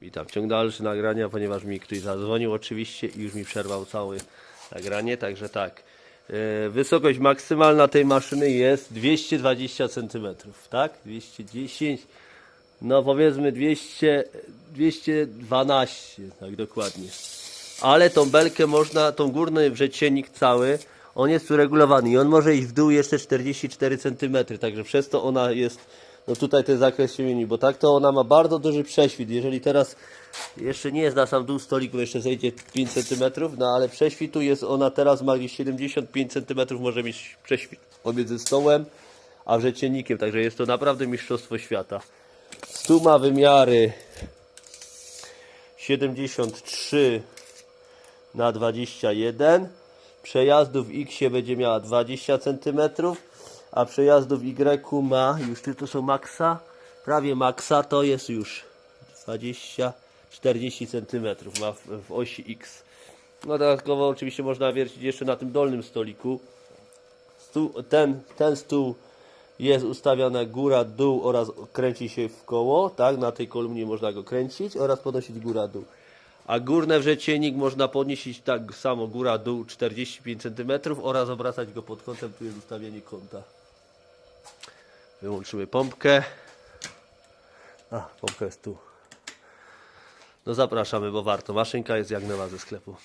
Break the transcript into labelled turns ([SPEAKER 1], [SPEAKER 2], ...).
[SPEAKER 1] Witam. Ciąg dalszy nagrania, ponieważ mi ktoś zadzwonił oczywiście i już mi przerwał całe nagranie, także tak. E, Wysokość maksymalna tej maszyny jest 220 cm, tak? 210, no powiedzmy 200, 212, tak dokładnie. Ale tą belkę można, tą górny wrzecienik cały, on jest uregulowany i on może iść w dół jeszcze 44 cm, także przez to ona jest, no tutaj ten zakres się mieni, bo tak to ona ma bardzo duży prześwit. Jeżeli teraz jeszcze nie jest na sam dół stoliku, jeszcze zejdzie 5 cm, no ale prześwitu jest ona teraz ma gdzieś 75 cm, może mieć prześwit pomiędzy stołem a wrzeciennikiem, także jest to naprawdę mistrzostwo świata. Tu ma wymiary 73 na 21. Przejazdów X będzie miała 20 cm, a przejazdów Y ma, już tu to są maksa, prawie maksa to jest już 20, 40 cm ma w, w osi X. No dodatkowo oczywiście można wiercić jeszcze na tym dolnym stoliku. Stół, ten, ten stół jest ustawiana góra, dół oraz kręci się w koło, tak? Na tej kolumnie można go kręcić oraz podnosić góra, dół. A górne wrzecienik można podnieść tak samo góra, dół 45 cm oraz obracać go pod kątem, tu jest ustawienie kąta. Wyłączymy pompkę. A, pompka jest tu. No zapraszamy, bo warto. Maszynka jest jak nowa ze sklepu.